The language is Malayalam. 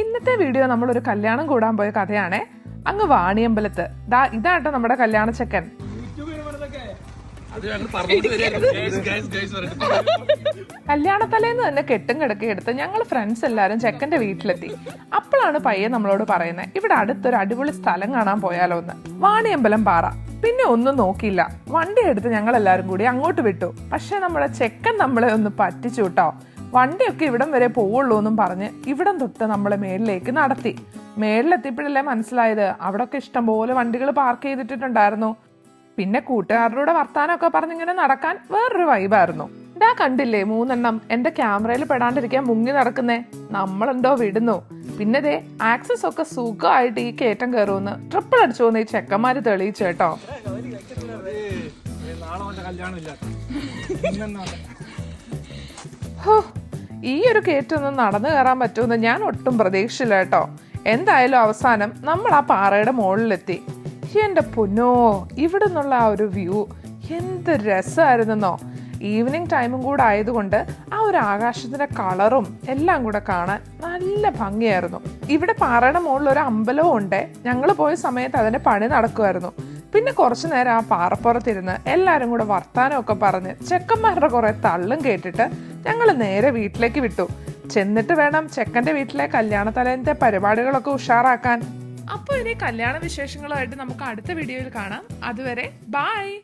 ഇന്നത്തെ വീഡിയോ നമ്മൾ ഒരു കല്യാണം കൂടാൻ പോയ കഥയാണ്. അങ്ങ് വാണിയമ്പലത്ത്. ദാ ഇതാട്ടോ നമ്മുടെ കല്യാണ ചെക്കൻ. കല്യാണത്തലേന്ന് തന്നെ കെട്ടും കിടക്കി എടുത്ത് ഞങ്ങൾ ഫ്രണ്ട്സ് എല്ലാവരും ചെക്കന്റെ വീട്ടിലെത്തി. അപ്പോഴാണ് പയ്യെ നമ്മളോട് പറയുന്നത് ഇവിടെ അടുത്തൊരു അടിപൊളി സ്ഥലം കാണാൻ പോയാലോ എന്ന് വാണിയമ്പലം പാറ. പിന്നെ ഒന്നും നോക്കിയില്ല. വണ്ടി എടുത്ത് ഞങ്ങൾ എല്ലാവരും കൂടി അങ്ങോട്ട് വിട്ടു. പക്ഷെ നമ്മുടെ ചെക്കൻ നമ്മളെ ഒന്ന് പറ്റിച്ചു കേട്ടോ. വണ്ടിയൊക്കെ ഇവിടം വരെ പോവുള്ളൂ എന്നും പറഞ്ഞ് ഇവിടം തൊട്ട് നമ്മളെ മേളിലേക്ക് നടത്തി. മേളിലെത്തിയപ്പോഴല്ലേ മനസ്സിലായത്? അവിടൊക്കെ ഇഷ്ടംപോലെ വണ്ടികൾ പാർക്ക് ചെയ്തിട്ടുണ്ടായിരുന്നു പിന്നെ കൂട്ടുകാരുടെ വർത്താനമൊക്കെ പറഞ്ഞിങ്ങനെ നടക്കാൻ വേറൊരു വൈബായിരുന്നു. ഇതാ കണ്ടില്ലേ മൂന്നെണ്ണം? എന്റെ ക്യാമറയിൽ പെടാണ്ടിരിക്കാൻ മുങ്ങി നടക്കുന്നേ. നമ്മളെന്തോ വിടുന്നു. പിന്നെ ദേ ആക്സസ് ഒക്കെ സുഖമായിട്ട് ഈ കേറ്റം കയറുമെന്ന് ട്രിപ്പിൾ അടിച്ചു പോകുന്ന ഈ ചെക്കന്മാർ തെളിയിച്ചു കേട്ടോ ഈ ഒരു കയറ്റൊന്നും നടന്നു കയറാൻ പറ്റുമെന്ന് ഞാൻ ഒട്ടും പ്രതീക്ഷിച്ചില്ല കേട്ടോ എന്തായാലും അവസാനം നമ്മൾ ആ പാറയുടെ മുകളിലെത്തി. എന്റെ പൊന്നോ ഇവിടെ നിന്നുള്ള ആ ഒരു വ്യൂ എന്ത് രസമായിരുന്നെന്നോ. ഈവനിങ് ടൈമും കൂടെ ആയതുകൊണ്ട് ഒരു ആകാശത്തിന്റെ കളറും എല്ലാം കൂടെ കാണാൻ നല്ല ഭംഗിയായിരുന്നു. ഇവിടെ പാറയുടെ മുകളിൽ ഒരു അമ്പലവും ഉണ്ട്. ഞങ്ങൾ പോയ സമയത്ത് അതിന്റെ പണി നടക്കുമായിരുന്നു. പിന്നെ കുറച്ചു നേരം ആ പാറപ്പുറത്തിരുന്ന് എല്ലാവരും കൂടെ വർത്താനമൊക്കെ പറഞ്ഞ് ചെക്കന്മാരുടെ കുറേ തള്ളും കേട്ടിട്ട് ഞങ്ങൾ നേരെ വീട്ടിലേക്ക് വിട്ടു. ചെന്നിട്ട് വേണം ചെക്കന്റെ വീട്ടിലെ കല്യാണ തലേന്റെ പരിപാടികളൊക്കെ ഉഷാറാക്കാൻ. അപ്പോൾ ഇനി കല്യാണ വിശേഷങ്ങളുമായിട്ട് നമുക്ക് അടുത്ത വീഡിയോയിൽ കാണാം. അതുവരെ ബായ്.